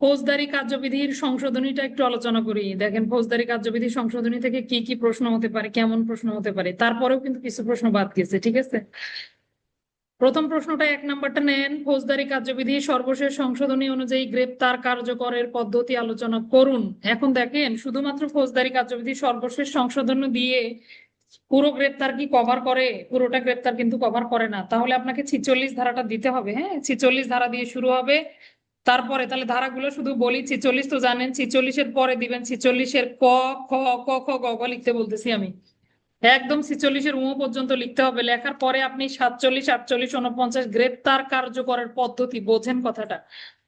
ফৌজদারি কার্যবিধির সংশোধনীটা একটু আলোচনা করি। দেখেন, ফৌজদারি কার্যবিধি সংশোধনী থেকে কি কি প্রশ্ন হতে পারে, কেমন প্রশ্ন হতে পারে, তারপরেও কিন্তু কিছু প্রশ্ন বাদ গেছে, ঠিক আছে? প্রথম প্রশ্নটা এক নাম্বারটা নেন। ফৌজদারি কার্যবিধি সর্বশেষ সংশোধনী অনুযায়ী গ্রেপ্তার কার্যকরের পদ্ধতি আলোচনা করুন। এখন দেখেন, শুধুমাত্র ফৌজদারি কার্যবিধি সর্বশেষ সংশোধন দিয়ে পুরো গ্রেপ্তার কি কভার করে? পুরোটা গ্রেপ্তার কিন্তু কভার করে না। তাহলে আপনাকে ছিচল্লিশ ধারাটা দিতে হবে হ্যাঁ? ছিচল্লিশ ধারা দিয়ে শুরু হবে। তারপরে তাহলে ধারাগুলো শুধু বলি, ছিচল্লিশ তো জানেন, ছিচল্লিশের পরে দিবেন, ছিচল্লিশের ক, খ ক, খ, গ ঘ লিখতে বলতেছি আমি। একদম ছিচল্লিশের উম পর্যন্ত লিখতে হবে। লেখার পরে আপনি সাতচল্লিশ, আটচল্লিশ উনপঞ্চাশ গ্রেপ্তার কার্যকরের পদ্ধতি, বোঝেন কথাটা।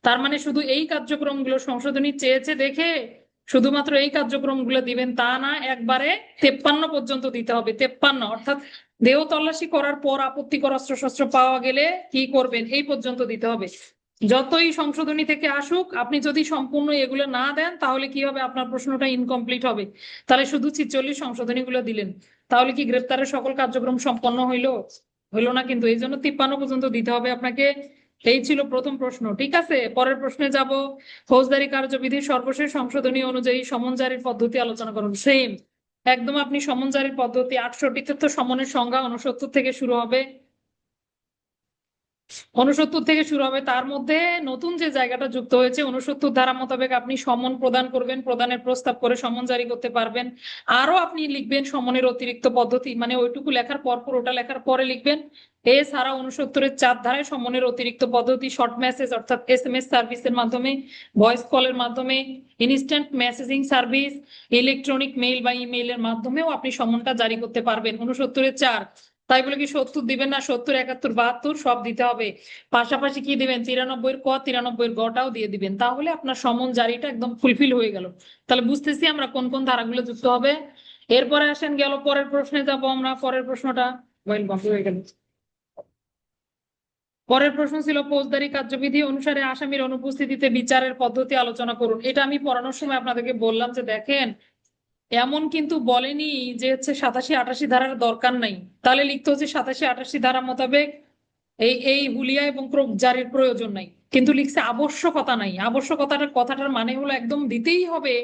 তার মানে শুধু এই কার্যক্রমগুলো সংশোধনী চেয়েছে দেখে শুধুমাত্র এই কার্যক্রমগুলো দিবেন তা না, একবারে তেপ্পান্ন পর্যন্ত দিতে হবে, তেপ্পান্ন। অর্থাৎ দেহ তল্লাশি করার পর আপত্তিকর অস্ত্রশস্ত্র পাওয়া গেলে কি করবেন? এই পর্যন্ত দিতে হবে। যতই সংশোধনী থেকে আসুক, আপনি যদি সম্পূর্ণ এগুলো না দেন, তাহলে কি হবে? আপনার প্রশ্নটা ইনকমপ্লিট হবে। তাহলে শুধু ছিচল্লিশ সংশোধনী গুলো দিলেন। তাহলে কি গ্রেপ্তারের সকল কার্যক্রম সম্পন্ন হইল? হইল না কিন্তু। এই জন্য তিপ্পান্ন পর্যন্ত দিতে হবে আপনাকে। এই ছিল প্রথম প্রশ্ন। ঠিক আছে? পরের প্রশ্নে যাব। ফৌজদারি কার্যবিধির সর্বশেষ সংশোধনী অনুযায়ী সমন জারির পদ্ধতি আলোচনা করুন। সেম একদম আপনি সমন জারির পদ্ধতি আটষট্টিতে তো সমনের সংজ্ঞা উনসত্তর থেকে শুরু হবে। উনসত্তর থেকে শুরু হবে। তার মধ্যে নতুন যে জায়গাটা যুক্ত হয়েছে উনসত্তর ধারা মোতাবেক আপনি সমন প্রদান করবেন, প্রদানের প্রস্তাব করে সমন জারি করতে পারবেন। আরও আপনি লিখবেন সমনের অতিরিক্ত পদ্ধতি মানে ওইটুকু লেখার পর পর ওটা লেখার পরে লিখবেন। এছাড়া উনসত্তরের চার ধারায় সমনের অতিরিক্ত পদ্ধতি শর্ট মেসেজ অর্থাৎ এস এম এস সার্ভিসের মাধ্যমে ভয়েস কলের মাধ্যমে instant messaging service electronic mail বা ইমেইলের মাধ্যমেও আপনি সমনটা জারি করতে পারবেন। উনসত্তরের চার তাই বলে কি সত্তর দিবেন না? সত্তর, একাত্তর, বাহাত্তর, সব দিতে হবে। পাশাপাশি কি দিবেন? তিরানব্বই ক তিরানব্বই এর গটাও দিয়ে দিবেন। তাহলে আপনার সমন জারিটা একদম ফুলফিল হয়ে গেল। তাহলে বুঝতেছি আমরা কোন কোন ধারাগুলো যুক্ত হবে। এরপরে আসেন গেল পরের প্রশ্নে, যাব আমরা পরের প্রশ্নটা। মোবাইল বন্ধ হয়ে গেল। পরের প্রশ্ন ছিল, ফৌজদারি কার্যবিধি অনুসারে আসামির অনুপস্থিতিতে বিচারের পদ্ধতি আলোচনা করুন। এটা আমি পড়ানোর সময় আপনাদেরকে বললাম যে দেখেন এমন কিন্তু বলেনি যে হচ্ছে সাতাশি আটাশি ধারার দরকার নাই। তাহলে লিখতে হচ্ছে সাতাশি আটাশি ধারা মোতাবেক এই এই হুলিয়া এবং জারির প্রয়োজন নাই। কিন্তু লিখছে আবশ্যকতা নাই। আবশ্যকতাটার কথাটার মানে হলো একদম দিতেই হবে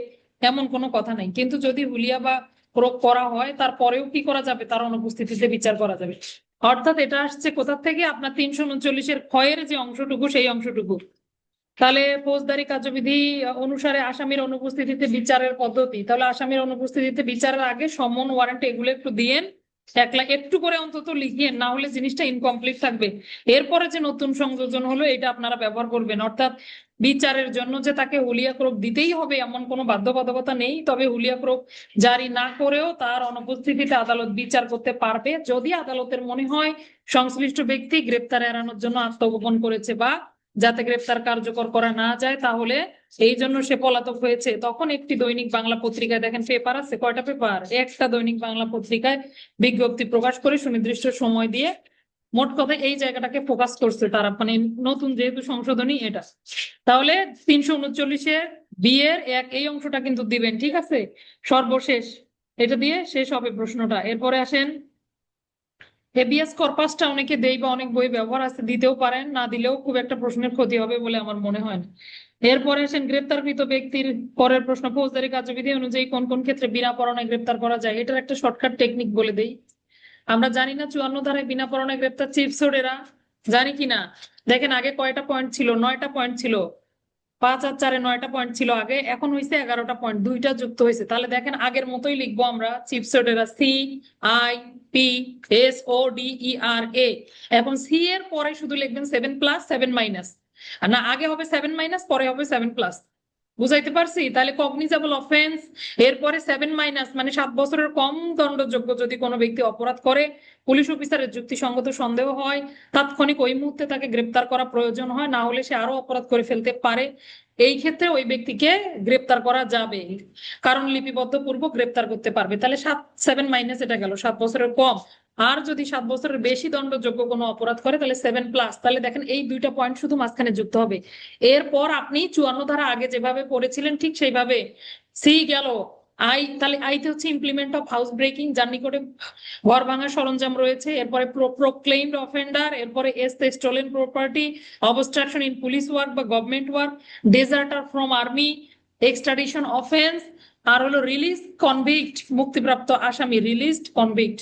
এমন কোনো কথা নাই। কিন্তু যদি হুলিয়া বা ক্রোক করা হয়, তারপরেও কি করা যাবে? তার অনুপস্থিতিতে বিচার করা যাবে। অর্থাৎ এটা আসছে কোথা থেকে? আপনার তিনশো উনচল্লিশের ক্ষয়ের যে অংশটুকু, সেই অংশটুকু। তাহলে ফৌজদারি কার্যবিধি অনুসারে আসামির অনুপস্থিতিতে বিচারের পদ্ধতি। তাহলে আসামির অনুপস্থিতিতে বিচারের আগে সমন ওয়ারেন্ট এগুলো একটু দিয়েন একলা একটু করে অন্তত লিখিয়ে, না হলে জিনিসটা ইনকমপ্লিট থাকবে। এরপরে যে নতুন সংযোজন হলো, এটা আপনারা ব্যবহার করবেন। অর্থাৎ বিচারের জন্য যে তাকে হুলিয়া ক্রোপ দিতেই হবে, এমন কোনো বাধ্যবাধকতা নেই। তবে হুলিয়া ক্রোপ জারি না করেও তার অনুপস্থিতিতে আদালত বিচার করতে পারবে। যদি আদালতের মনে হয় সংশ্লিষ্ট ব্যক্তি গ্রেপ্তার এড়ানোর জন্য আত্মগোপন করেছে বা যাতে গ্রেপ্তার কার্যকর করা না যায়, তাহলে এই জন্য সে পলাতক হয়েছে। তখন একটি দৈনিক বাংলা পত্রিকায় দেখেন পেপার আছে, কয়টা পেপার একটা দৈনিক বাংলা পত্রিকায় বিজ্ঞপ্তি প্রকাশ করে সুনির্দিষ্ট সময় দিয়ে মোট কথা এই জায়গাটাকে ফোকাস করছে তারা। মানে নতুন যেহেতু সংশোধনী এটা। তাহলে তিনশো উনচল্লিশে বিয়ের এক, এই অংশটা কিন্তু দিবেন, ঠিক আছে? সর্বশেষ। এটা দিয়ে শেষ হবে প্রশ্নটা। এরপরে আসেন হেবিয়াস কর্পাসটা অনেকে দেই বা অনেক বই ব্যবহার আছে, দিতেও পারেন, না দিলেও খুব একটা প্রশ্নের ক্ষতি হবে বলে আমার মনে হয় না। এরপরে আসেন গ্রেপ্তারকৃত ব্যক্তির পরের প্রশ্ন, ফৌজদারি কার্যবিধি অনুযায়ী কোন কোন ক্ষেত্রে বিনা পরণায় গ্রেপ্তার করা যায়? এটার একটা শর্টকাট টেকনিক বলে দেই। আমরা জানি না চুয়ান্ন ধারায় বিনা পরণায় গ্রেপ্তার চিপসোডেরা জানি কি না? দেখেন আগে কয়টা পয়েন্ট ছিল? নয়টা পয়েন্ট ছিল। পাঁচ আর চারে নয়টা পয়েন্ট ছিল আগে, এখন হয়েছে এগারোটা পয়েন্ট দুইটা যুক্ত হয়েছে তাহলে দেখেন আগের মতোই লিখব আমরা চিপসোডেরা C, I P S O D E R A এখন সি এর পরে শুধু লিখবেন সেভেন প্লাস সেভেন মাইনাস না, আগে হবে সেভেন মাইনাস পরে হবে সেভেন প্লাস বুঝাইতে পারছি? তাহলে কগনিজেবল অফেন্স এরপরে সেভেন মাইনাস মানে সাত বছরের কম দণ্ডযোগ্য যদি কোনো ব্যক্তি অপরাধ করে, পুলিশ অফিসারের যুক্তিসঙ্গত সন্দেহ হয়, তাৎক্ষণিক ওই মুহূর্তে তাকে গ্রেপ্তার করা প্রয়োজন হয়, না হলে সে আরও অপরাধ করে ফেলতে পারে। এই ক্ষেত্রে ওই ব্যক্তিকে গ্রেপ্তার করা যাবে। কারণ লিপিবদ্ধ পূর্ব গ্রেপ্তার করতে পারবে। তাহলে সাত সেভেন মাইনাস এটা গেল, সাত বছরের কম। আর যদি সাত বছরের বেশি দণ্ডযোগ্য কোনো অপরাধ করে, তাহলে সেভেন প্লাস তাহলে দেখেন এই দুইটা পয়েন্ট শুধু মাঝখানে যুক্ত হবে। এরপর আপনি চুয়ান্ন ধারা আগে যেভাবে পড়েছিলেন, ঠিক সেইভাবে। সি গেল আই, তাহলে আইতে হচ্ছে ইমপ্লিমেন্ট অফ হাউস ব্রেকিং যার নিকটে ঘর ভাঙার সরঞ্জাম রয়েছে, এরপরে প্রোক্লেইমড অফেন্ডার এরপরে as the stolen property obstruction in police work বা government work deserter from army extradition offence আর হলো রিলিজ কনভিক্ট মুক্তিপ্রাপ্ত আসামি রিলিজড কনভিক্ট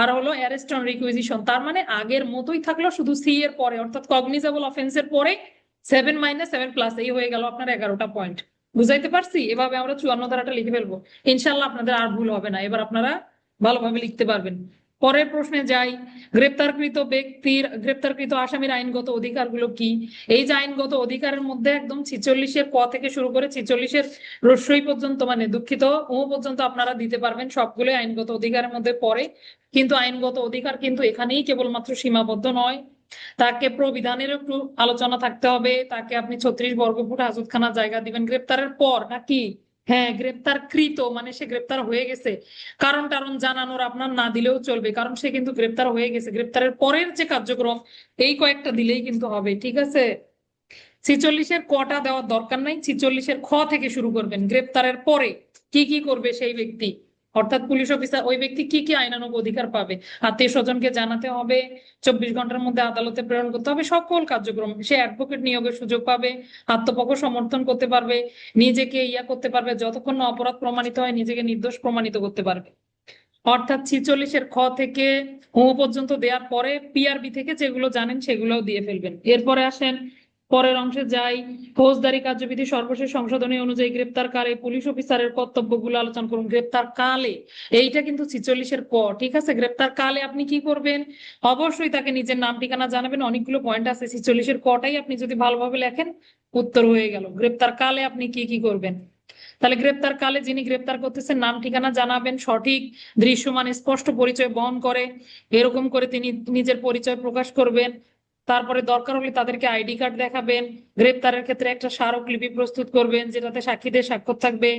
আর হলো অ্যারেস্ট অন রিকুইজিশন তার মানে আগের মতোই থাকল শুধু সি এর পরে, অর্থাৎ কগনিজেবল অফেন্সের পরে সেভেন মাইনাস সেভেন প্লাস এই হয়ে গেল আপনার এগারোটা পয়েন্ট বুঝাইতে পারছি? এভাবে আমরা চুয়ান্ন ধারাটা লিখে ফেলব। ইনশাল্লাহ আপনাদের আর ভুল হবে না। এবার আপনারা ভালোভাবে লিখতে পারবেন। পরের প্রশ্নে যাই। গ্রেপ্তারকৃত ব্যক্তির, গ্রেপ্তারকৃত আসামির আইনগত অধিকারগুলো কি? এই যে আইনগত অধিকারের মধ্যে একদম ছিচল্লিশের ক থেকে শুরু করে ছিচল্লিশের রস্যই পর্যন্ত মানে দুঃখিত, ও পর্যন্ত আপনারা দিতে পারবেন সবগুলো আইনগত অধিকারের মধ্যে পড়ে। কিন্তু আইনগত অধিকার কিন্তু এখানেই কেবলমাত্র সীমাবদ্ধ নয়। তাকে প্রবিধানের একটু আলোচনা থাকতে হবে। তাকে আপনি ছত্রিশ বর্গফুট হাজতখানা জায়গা দিবেন। গ্রেপ্তারের পর নাকি? হ্যাঁ গ্রেপ্তার কৃত মানে সে গ্রেপ্তার হয়ে গেছে। কারণ টারণ জানানোর আপনার না দিলেও চলবে। কারণ সে কিন্তু গ্রেপ্তার হয়ে গেছে। গ্রেপ্তারের পরের যে কার্যক্রম, এই কয়েকটা দিলেই কিন্তু হবে। ঠিক আছে? ছিচল্লিশের কটা দেওয়ার দরকার নাই। ছিচল্লিশের খ থেকে শুরু করবেন। গ্রেপ্তারের পরে কি কি করবে সেই ব্যক্তি? অর্থাৎ পুলিশ অফিসার, ওই ব্যক্তি কি কি আইনানুগ অধিকার পাবে? আত্মীয় স্বজনকে জানাতে হবে, চব্বিশ ঘণ্টার মধ্যে আদালতে প্রেরণ করতে হবে, সকল কার্যক্রম। সে অ্যাডভোকেট নিয়োগের সুযোগ পাবে, আত্মপক্ষ সমর্থন করতে পারবে, নিজেকে ইয়া করতে পারবে, যতক্ষণ না অপরাধ প্রমাণিত হয়, নিজেকে নির্দোষ প্রমাণিত করতে পারবে। অর্থাৎ ছিচল্লিশের খ থেকে ও পর্যন্ত দেওয়ার পরে পিআরবি থেকে যেগুলো জানেন সেগুলোও দিয়ে ফেলবেন। এরপরে আসেন পরের অংশে যাই। ফৌজদারি কার্যবিধি সর্বশেষ সংশোধনী অনুযায়ী গ্রেপ্তার কালে পুলিশ অফিসারের কর্তব্যগুলো আলোচনা করুন। গ্রেপ্তার কালে এইটা কিন্তু ছিচল্লিশের ক ঠিক আছে? গ্রেপ্তার কালে আপনি কি করবেন? অবশ্যই তাকে নিজের নাম ঠিকানা জানাবেন। অনেকগুলো পয়েন্ট আছে। ছিচল্লিশের কটাই আপনি যদি ভালোভাবে লেখেন, উত্তর হয়ে গেল। গ্রেপ্তার কালে আপনি কি কি করবেন? তাহলে গ্রেপ্তার কালে যিনি গ্রেপ্তার করতেছেন, নাম ঠিকানা জানাবেন, সঠিক দৃশ্যমান, স্পষ্ট পরিচয় বহন করে, এরকম করে তিনি নিজের পরিচয় প্রকাশ করবেন। তারপরে দরকার হলে তাদেরকে আইডি কার্ড দেখাবেন, গ্রেপ্তারের ক্ষেত্রে একটা স্মারক লিপি প্রস্তুত করবেন যেটাতে সাক্ষীদের স্বাক্ষর থাকবে,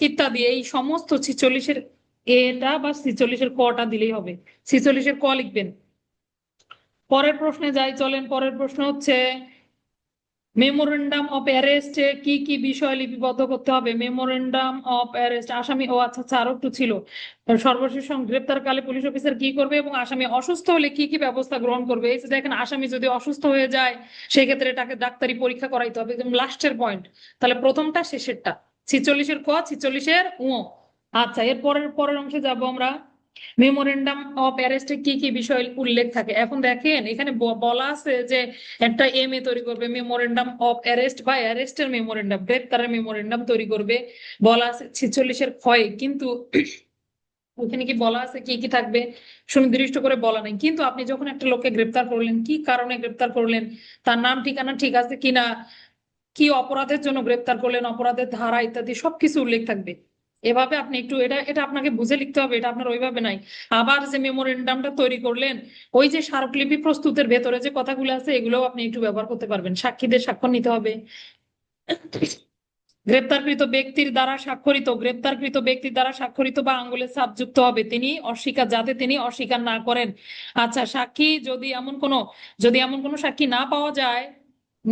ইত্যাদি। এই সমস্ত ছিচল্লিশের এটা বা ছিচল্লিশের কটা দিলেই হবে। ছিচল্লিশের ক লিখবেন। পরের প্রশ্নে যাই, চলেন, পরের প্রশ্ন হচ্ছে মেমোরেন্ডাম অফ অ্যারেস্টে কি কি বিষয় লিপিবদ্ধ করতে হবে? মেমোরেন্ডাম অফ অ্যারেস্ট আসামি ও আচ্ছা আচ্ছা আরও একটু ছিল। সর্বশেষ গ্রেপ্তার কালে পুলিশ অফিসার কি করবে এবং আসামি অসুস্থ হলে কি কি ব্যবস্থা গ্রহণ করবে? এই যে দেখেন, আসামি যদি অসুস্থ হয়ে যায় সেই ক্ষেত্রে তাকে ডাক্তারি পরীক্ষা করাইতে হবে। একদম লাস্টের পয়েন্ট। তাহলে প্রথমটা শেষেরটা। ছিচল্লিশের ক? ছিচল্লিশের ও আচ্ছা এর পরের পরের অংশে যাব আমরা। মেমোরেন্ডাম অফ অ্যারেস্টে কি কি বিষয় উল্লেখ থাকে? এখন দেখেন, এখানে বলা আছে যে একটা এম এ তৈরি করবে মেমোরেন্ডাম অফ অ্যারেস্ট বা অ্যারেস্টের মেমোরেন্ডাম গ্রেপ্তারের মেমোরেন্ডাম তৈরি করবে। বলা আছে ছিচল্লিশের ক্ষয়ে, কিন্তু ওখানে কি বলা আছে, কি কি থাকবে সুনির্দিষ্ট করে বলা নাই। কিন্তু আপনি যখন একটা লোককে গ্রেপ্তার করলেন, কি কারণে গ্রেপ্তার করলেন, তার নাম, ঠিকানা, ঠিক আছে কিনা, কি অপরাধের জন্য গ্রেপ্তার করলেন, অপরাধের ধারা ইত্যাদি সবকিছু উল্লেখ থাকবে। এভাবে আপনি একটু, এটা এটা আপনাকে বুঝে লিখতে হবে, এটা আপনার ওইভাবে নাই। আবার যে মেমোরেন্ডামটা তৈরি করলেন, ওই যে স্মারকলিপি প্রস্তুতের ভেতরে যে কথাগুলো আছে, এগুলোও আপনি একটু ব্যবহার করতে পারবেন। সাক্ষীদের স্বাক্ষর নিতে হবে। গ্রেপ্তারকৃত ব্যক্তির দ্বারা স্বাক্ষরিত, গ্রেপ্তারকৃত ব্যক্তির দ্বারা স্বাক্ষরিত বা আঙ্গুলে ছাপ যুক্ত হবে। তিনি অস্বীকার, যাতে তিনি অস্বীকার না করেন। আচ্ছা সাক্ষী যদি এমন কোনো, যদি এমন কোনো সাক্ষী না পাওয়া যায়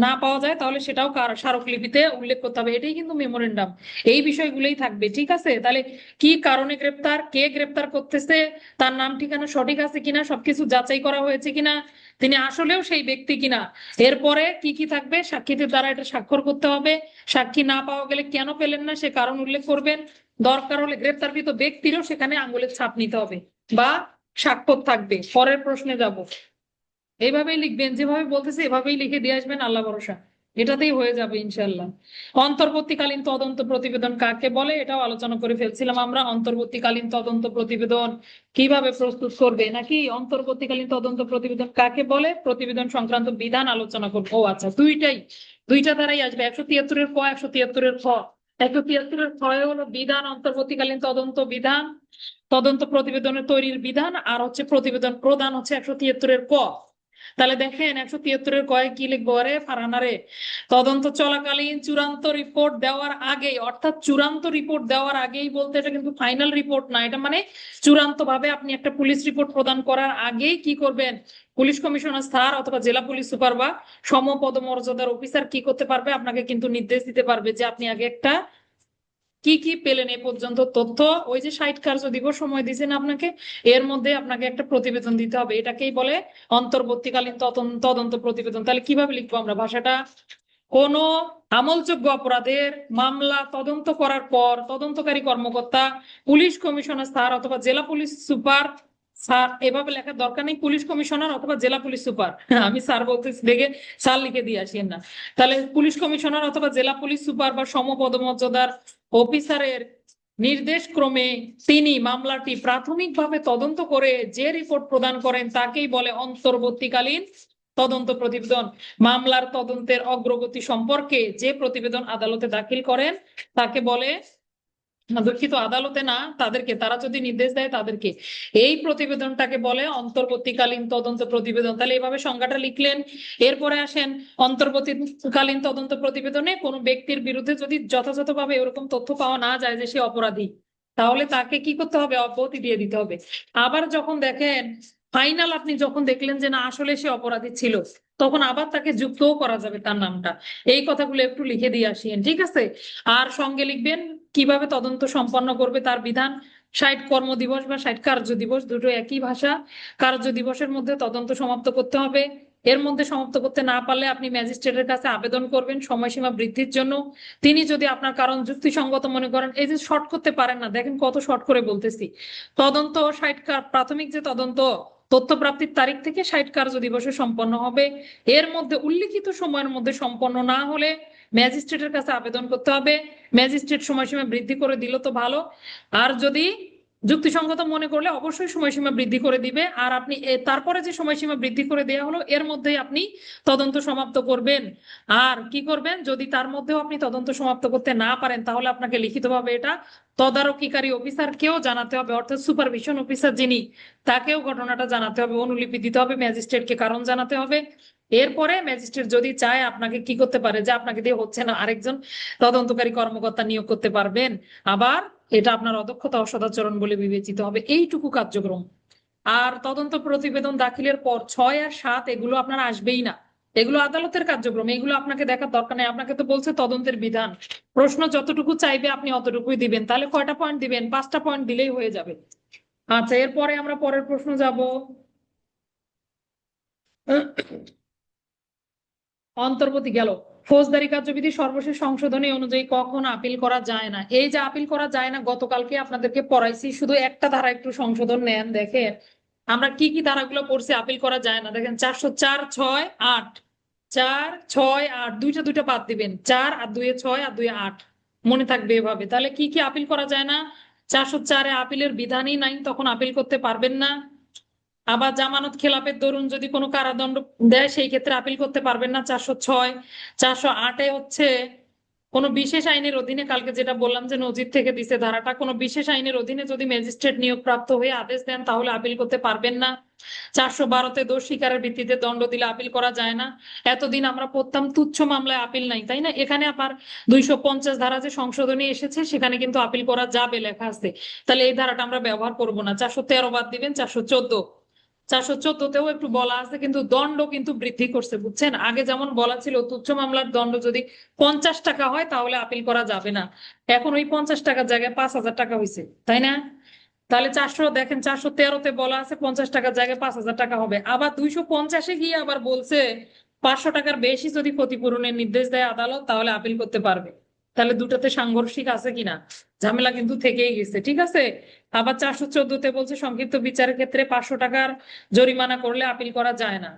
না পাওয়া যায়, তাহলে সেটাও স্মারকলিপিতে উল্লেখ করতে হবে। এটাই কিন্তু মেমোরেন্ডাম এই বিষয়গুলোই থাকবে, ঠিক আছে? তাহলে কি কারণে গ্রেপ্তার, কে গ্রেপ্তার করতেছে, তার নাম ঠিকানা সঠিক আছে কিনা, সবকিছু যাচাই করা হয়েছে কিনা, তিনি আসলেও সেই ব্যক্তি কিনা, এরপরে কি কি থাকবে, সাক্ষীদের দ্বারা এটা স্বাক্ষর করতে হবে। সাক্ষী না পাওয়া গেলে কেন পেলেন না, সে কারণ উল্লেখ করবেন। দরকার হলে গ্রেপ্তারকৃত ব্যক্তিরও সেখানে আঙ্গুলের ছাপ নিতে হবে, বা স্বাক্ষর থাকবে। পরের প্রশ্নে যাব। এইভাবেই লিখবেন, যেভাবে বলতেছে এভাবেই লিখে দিয়ে আসবেন, আল্লাহ ভরসা। এটাতেই হয়ে যাবে ইনশাল্লাহ অন্তর্বর্তীকালীন তদন্ত প্রতিবেদন কাকে বলে এটাও আলোচনা করে ফেলছিলাম আমরা। অন্তর্বর্তীকালীন তদন্ত প্রতিবেদন কীভাবে প্রস্তুত করবে? নাকি অন্তর্বর্তীকালীন তদন্ত প্রতিবেদন কাকে বলে? প্রতিবেদন সংক্রান্ত বিধান আলোচনা করব। ও আচ্ছা দুইটাই। দুইটা দ্বারাই আসবে। একশো তিয়াত্তরের ক একশো তিয়াত্তরের খ। একশো তিয়াত্তরের ক্ষয় হলো বিধান, অন্তর্বর্তীকালীন তদন্ত বিধান, তদন্ত প্রতিবেদনের তৈরির বিধান, আর হচ্ছে প্রতিবেদন প্রদান হচ্ছে একশো তিয়াত্তরের ক। তাহলে দেখেন, একশো তিয়াত্তরের কয়ে কি লিখব আরে। ফারানারে তদন্ত চলাকালীন চূড়ান্ত রিপোর্ট দেওয়ার আগেই, অর্থাৎ চূড়ান্ত রিপোর্ট দেওয়ার আগেই বলতে এটা কিন্তু ফাইনাল রিপোর্ট না, এটা মানে চূড়ান্ত ভাবে আপনি একটা পুলিশ রিপোর্ট প্রদান করার আগেই কি করবেন? পুলিশ কমিশনার স্যার অথবা জেলা পুলিশ সুপার বা সমপদমর্যাদার অফিসার কি করতে পারবে? আপনাকে কিন্তু নির্দেশ দিতে পারবে যে আপনি আগে একটা কি কি পেলেন এ পর্যন্ত? তথ্য, ওই যে ষাট কার্য দিবস সময় দিয়েছেন আপনাকে, এর মধ্যে আপনাকে একটা প্রতিবেদন দিতে হবে। এটাকেই বলে অন্তর্বর্তীকালীন তদন্ত প্রতিবেদন। তাহলে কীভাবে লিখব আমরা? ভাষাটা? কোন আমলযোগ্য অপরাধের মামলা তদন্ত করার পর তদন্তকারী কর্মকর্তা, পুলিশ কমিশনার স্যার অথবা জেলা পুলিশ সুপার স্যার, এভাবে লেখার দরকার নেই। পুলিশ কমিশনার অথবা জেলা পুলিশ সুপার। আমি স্যার বলতে দেখে স্যার লিখে দিয়ে আসেন না। তাহলে পুলিশ কমিশনার অথবা জেলা পুলিশ সুপার বা সমপদমর্যাদার অফিসারের নির্দেশ ক্রমে তিনি মামলাটি প্রাথমিকভাবে তদন্ত করে যে রিপোর্ট প্রদান করেন তাকেই বলে অন্তর্বর্তীকালীন তদন্ত প্রতিবেদন। মামলার তদন্তের অগ্রগতি সম্পর্কে যে প্রতিবেদন আদালতে দাখিল করেন, তাকে বলে দুঃখিত, আদালতে না, তাদেরকে, তারা যদি নির্দেশ দেয় তাদেরকে। এই প্রতিবেদনটাকে বলে অন্তর্বর্তীকালীন তদন্ত প্রতিবেদন। তাহলে এইভাবে সংজ্ঞাটা লিখলেন, এরপরে আসেন অন্তর্বর্তীকালীন তদন্ত প্রতিবেদনে কোনো ব্যক্তির বিরুদ্ধে যদি যথাযথভাবে এরকম তথ্য পাওয়া না যায় যে সে অপরাধী, তাহলে তাকে কি করতে হবে? অব্যাহতি দিয়ে দিতে হবে। আবার যখন দেখেন, ফাইনাল আপনি যখন দেখলেন যে না, আসলে সে অপরাধী ছিল তখন আবার তাকে যুক্তও করা যাবে তার নামটা। এই কথাগুলো একটু লিখে দিয়ে আসিয়েন ঠিক আছে? আর সঙ্গে লিখবেন কীভাবে তদন্ত সম্পন্ন করবে তার বিধান। ষাট কর্ম দিবস বা ষাট কার্য দিবস, দুটো একই ভাষা। কার্য দিবসের মধ্যে তদন্ত সমাপ্ত করতে হবে। এর মধ্যে সমাপ্ত করতে না পারলে আপনি ম্যাজিস্ট্রেটের কাছে আবেদন করবেন সময়সীমা বৃদ্ধির জন্য। তিনি যদি আপনার কারণ যুক্তিসঙ্গত মনে করেন, এই যে শর্ট করতে পারেন না, দেখেন কত শর্ট করে বলতেছি। তদন্ত ষাট প্রাথমিক যে তদন্ত তথ্য প্রাপ্তির তারিখ থেকে ষাট কার্য দিবসে সম্পন্ন হবে। এর মধ্যে উল্লিখিত সময়ের মধ্যে সম্পন্ন না হলে ম্যাজিস্ট্রেটের কাছে আবেদন করতে হবে। ম্যাজিস্ট্রেট সময়সীমা বৃদ্ধি করে দিল তো ভালো। আর যদি যুক্তিসঙ্গত মনে করলে অবশ্যই সময়সীমা বৃদ্ধি করে দিবে। আর আপনি তারপরে যে সময়সীমা বৃদ্ধি করে দেওয়া হলো, এর মধ্যে আপনি তদন্ত সমাপ্ত করবেন। আর কি করবেন? যদি তার মধ্যেও আপনি তদন্ত সমাপ্ত করতে না পারেন, তাহলে আপনাকে লিখিতভাবে এটা তদারকিকারী অফিসারকেও জানাতে হবে। অর্থাৎ সুপারভিশন অফিসার যিনি, তাকেও ঘটনাটা জানাতে হবে, অনুলিপি দিতে হবে, ম্যাজিস্ট্রেটকে কারণ জানাতে হবে। এরপরে ম্যাজিস্ট্রেট যদি চায়, আপনাকে কি করতে পারে? যে আপনাকে দিয়ে হচ্ছে না, আরেকজন তদন্তকারী কর্মকর্তা নিয়োগ করতে পারবেন। আবার এটা আপনার অদক্ষতা অসদাচরণ বলে বিবেচিত হবে। এইটুকু কার্যক্রম। আর তদন্ত প্রতিবেদন দাখিলের পর ছয় আর সাত, এগুলো আপনার আসবেই না। এগুলো আদালতের কার্যক্রম, এগুলো আপনাকে দেখার দরকার নেই। আপনাকে তো বলছে তদন্তের বিধান। প্রশ্ন যতটুকু চাইবে আপনি অতটুকুই দিবেন। তাহলে কয়টা পয়েন্ট দিবেন? পাঁচটা পয়েন্ট দিলেই হয়ে যাবে। আচ্ছা এরপরে আমরা পরের প্রশ্ন যাব। অন্তর্বর্তী গেল। ফৌজদারি কার্যবিধি সর্বশেষ সংশোধনী অনুযায়ী কখন আপিল করা যায় না? এই যে আপিল করা যায় না, গতকালকে আপনাদেরকে পড়াইছি, শুধু একটা ধারা একটু সংশোধন নেন দেখেন। আমরা কি কি ধারাগুলো পড়ছি, আপিল করা যায় না? দেখেন, চারশো চার, ছয়, আট। চার, ছয়, আট, দুইটা দুইটা বাদ দিবেন। চার, আর দুয়ে ছয়, আর দুয়ে আট। মনে থাকবে এভাবে। তাহলে কি কি আপিল করা যায় না? চারশো চারে আপিলের বিধানই নাই, তখন আপিল করতে পারবেন না। আবার জামানত খেলাপের দরুন যদি কোনো কারাদণ্ড দেয়, সেই ক্ষেত্রে আপিল করতে পারবেন না। চারশো ছয়, চারশো আটে হচ্ছে কোনো বিশেষ আইনের অধীনে, কালকে যেটা বললাম যে নজির থেকে দিছে ধারাটা, কোনো বিশেষ আইনের অধীনে যদি ম্যাজিস্ট্রেট নিয়োগ প্রাপ্ত হয়ে আদেশ দেন, তাহলে আপিল করতে পারবেন না। চারশো বারোতে দোষ স্বীকারের ভিত্তিতে দণ্ড দিলে আপিল করা যায় না। এতদিন আমরা পড়তাম, তুচ্ছ মামলায় আপিল নাই, তাই না? এখানে আবার দুইশো পঞ্চাশ ধারা যে সংশোধনী এসেছে, সেখানে কিন্তু আপিল করা যাবে লেখা আছে। তাহলে এই ধারাটা আমরা ব্যবহার করব না। চারশো তেরো বাদ দিবেন, চারশো চোদ্দ। চারশো চোদ্দতেও একটু বলা আছে, কিন্তু দণ্ড কিন্তু বৃদ্ধি করছে, বুঝছেন? আগে যেমন বলা ছিল, তুচ্ছ মামলার দণ্ড যদি পঞ্চাশ টাকা হয়, তাহলে আপিল করা যাবে না। এখন ওই পঞ্চাশ টাকার জায়গায় পাঁচ হাজার টাকা হয়েছে তাই না? তাহলে চারশো, দেখেন চারশো তেরোতে বলা আছে, পঞ্চাশ টাকার জায়গায় পাঁচ হাজার টাকা হবে। আবার দুইশো পঞ্চাশে গিয়ে আবার বলছে, পাঁচশো টাকার বেশি যদি ক্ষতিপূরণের নির্দেশ দেয় আদালত, তাহলে আপিল করতে পারবে। তাহলে দুটাতে সাংঘর্ষিক আছে কিনা? ঝামেলা কিন্তু থেকেই গেছে, ঠিক আছে? আবার চারশো চোদ্দতে বলছে সংক্ষিপ্ত বিচারের ক্ষেত্রে পাঁচশো টাকার জরিমানা করলে আপিল করা যায় না।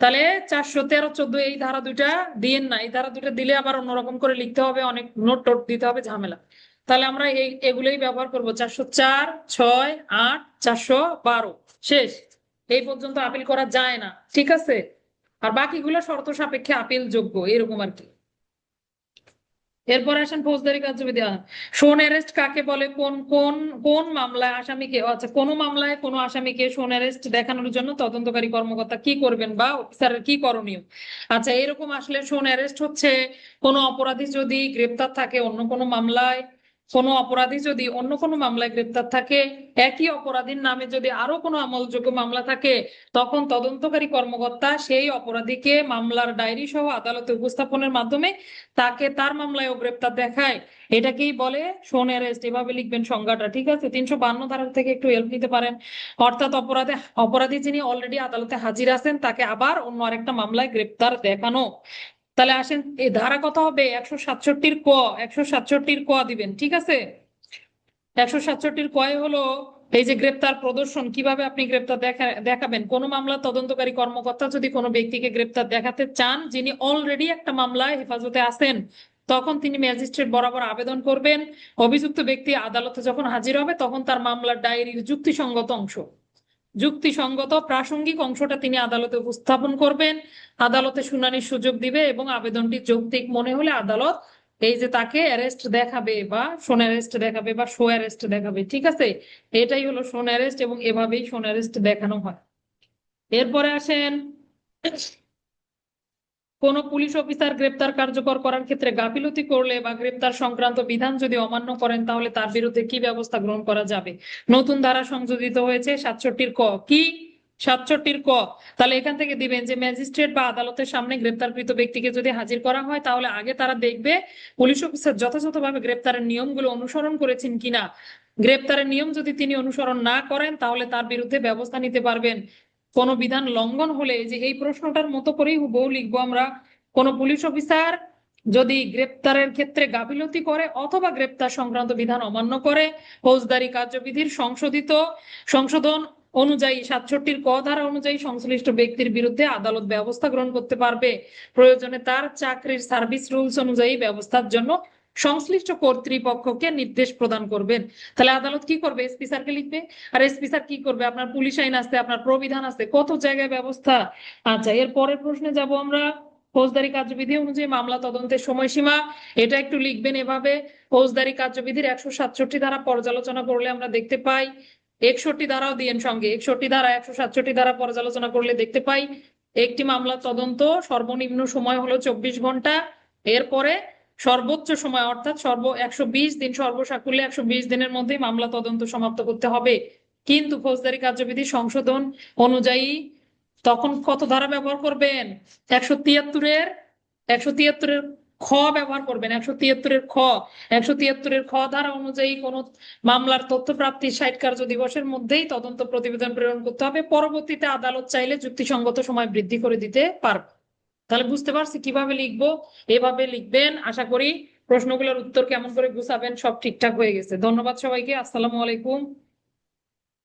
তাহলে চারশো তেরো চোদ্দ এই ধারা দুইটা দিয়েন না, এই ধারা দুইটা দিলে আবার অন্যরকম করে লিখতে হবে, অনেক নোট টোট দিতে হবে, ঝামেলা। তাহলে আমরা এই, এগুলোই ব্যবহার করব, চারশো চার, ছয়, আট, চারশো বারো। শেষ। এই পর্যন্ত আপিল করা যায় না, ঠিক আছে? আর বাকিগুলো শর্ত সাপেক্ষে আপিল যোগ্য এরকম আর কি। এরপর আসেন ফৌজদারি কার্যবিধি শোন অ্যারেস্ট কাকে বলে? কোন কোন কোন মামলায় আসামিকে আচ্ছা কোন মামলায় কোন আসামিকে শোন অ্যারেস্ট দেখানোর জন্য তদন্তকারী কর্মকর্তা কি করবেন বা অফিসারের কি করণীয়? আচ্ছা এরকম আসলে শোন অ্যারেস্ট হচ্ছে কোনো অপরাধী যদি গ্রেপ্তার থাকে অন্য কোনো মামলায় কোনো অপরাধী যদি অন্য কোনো মামলায় গ্রেপ্তার থাকে, একই অপরাধীর নামে যদি আরও কোনো আমলযোগ্য মামলা থাকে, তখন তদন্তকারী কর্মকর্তা সেই অপরাধীকে মামলার ডায়েরি সহ আদালতে উপস্থাপনের মাধ্যমে তাকে তার মামলায়ও গ্রেপ্তার দেখায়। এটাকেই বলে শোন অ্যারেস্ট। এভাবে লিখবেন সংজ্ঞাটা, ঠিক আছে? তিনশো বান্ন ধারা থেকে একটু হেল্প নিতে পারেন। অর্থাৎ অপরাধে, অপরাধী যিনি অলরেডি আদালতে হাজির আছেন, তাকে আবার অন্য আরেকটা মামলায় গ্রেপ্তার দেখানো। তাহলে আসেন, এই ধারা কত হবে? একশো সাতষট্টির ক, একশো সাতষট্টির ক দিবেন, ঠিক আছে? একশো সাতষট্টির কয় হলো, এই যে গ্রেপ্তার প্রদর্শন, কীভাবে আপনি গ্রেপ্তার দেখা, দেখাবেন? কোন মামলা তদন্তকারী কর্মকর্তা যদি কোনো ব্যক্তিকে গ্রেপ্তার দেখাতে চান, যিনি অলরেডি একটা মামলায় হেফাজতে আছেন, তখন তিনি ম্যাজিস্ট্রেট বরাবর আবেদন করবেন। অভিযুক্ত ব্যক্তি আদালতে যখন হাজির হবে, তখন তার মামলার ডায়েরির যুক্তিসঙ্গত অংশ। যুক্তিসঙ্গত প্রাসঙ্গিক অংশটা তিনি আদালতে উপস্থাপন করবেন। আদালতে শুনানির সুযোগ দিবে এবং আবেদনটি যৌক্তিক মনে হলে আদালত এই যে তাকে অ্যারেস্ট দেখাবে বা শোন অ্যারেস্ট দেখাবে বা শো অ্যারেস্ট দেখাবে, ঠিক আছে? এটাই হলো শোন অ্যারেস্ট এবং এভাবেই শোন অ্যারেস্ট দেখানো হয়। এরপরে আসেন কোন পুলিশ অফিসার গ্রেপ্তার কার্যকর করার ক্ষেত্রে গাফিলতি করলে বা গ্রেপ্তার সংক্রান্ত বিধান যদি অমান্য করেন, তাহলে তার বিরুদ্ধে কি ব্যবস্থা গ্রহণ করা যাবে? নতুন ধারা সংযোজিত হয়েছে, সাতষট্টির ক। কি? সাতষট্টির ক। তাহলে এখান থেকে দিবেন যে, ম্যাজিস্ট্রেট বা আদালতের সামনে গ্রেপ্তারকৃত ব্যক্তিকে যদি হাজির করা হয়, তাহলে আগে তারা দেখবে পুলিশ অফিসার যথাযথভাবে গ্রেপ্তারের নিয়মগুলো অনুসরণ করেছেন কিনা। গ্রেপ্তারের নিয়ম যদি তিনি অনুসরণ না করেন, তাহলে তার বিরুদ্ধে ব্যবস্থা নিতে পারবেন। কোন বিধান লঙ্ঘন হলে যে এই প্রশ্নটার মতো করেই হুবহু লিখব আমরা। কোন পুলিশ অফিসার যদি গ্রেপ্তারের ক্ষেত্রে গাফিলতি করে অথবা গ্রেপ্তার সংক্রান্ত বিধান অমান্য করে, ফৌজদারি কার্যবিধির সংশোধিত, সংশোধন অনুযায়ী সাতষট্টির ক ধারা অনুযায়ী সংশ্লিষ্ট ব্যক্তির বিরুদ্ধে আদালত ব্যবস্থা গ্রহণ করতে পারবে। প্রয়োজনে তার চাকরির সার্ভিস রুলস অনুযায়ী ব্যবস্থার জন্য সংশ্লিষ্ট কর্তৃপক্ষকে নির্দেশ প্রদান করবেন। তাহলে আদালত কি করবে? এসপি স্যারকে লিখবে? আর এসপি স্যার কি করবে? আপনার পুলিশ আইন আছে, আপনার প্রবিধান আছে, কত জায়গায় ব্যবস্থা? আচ্ছা এর পরের প্রশ্নে যাব আমরা। ফৌজদারি কার্যবিধি অনুযায়ী মামলা তদন্তের সময়সীমা, এটা একটু লিখবেন এভাবে। ফৌজদারি কার্যবিধির একশো সাতষট্টি ধারা পর্যালোচনা করলে আমরা দেখতে পাই, একষট্টি ধারাও দিয়েন সঙ্গে, একষট্টি ধারা, একশো সাতষট্টি ধারা পর্যালোচনা করলে দেখতে পাই, একটি মামলা তদন্ত সর্বনিম্ন সময় হলো চব্বিশ ঘণ্টা। এরপরে সর্বোচ্চ সময়, অর্থাৎ সর্ব একশো বিশ দিন সর্বসাকুল্যে একশো বিশ দিনের মধ্যেই মামলা তদন্ত সমাপ্ত করতে হবে। কিন্তু ফৌজদারি কার্যবিধি সংশোধন অনুযায়ী তখন কত ধারা ব্যবহার করবেন? একশো তিয়াত্তরের একশো তিয়াত্তরের খ ব্যবহার করবেন, একশো তিয়াত্তরের খ। একশো তিয়াত্তরের খ ধারা অনুযায়ী কোন মামলার তথ্য প্রাপ্তি ষাট কার্য দিবসের মধ্যেই তদন্ত প্রতিবেদন প্রেরণ করতে হবে। পরবর্তীতে আদালত চাইলে যুক্তিসঙ্গত সময় বৃদ্ধি করে দিতে পারবে। তাহলে বুঝতে পারছি কীভাবে লিখব, এভাবে লিখবেন। আশা করি প্রশ্নগুলোর উত্তর কেমন করে গুছাবেন সব ঠিকঠাক হয়ে গেছে। ধন্যবাদ সবাইকে। আসসালামু আলাইকুম।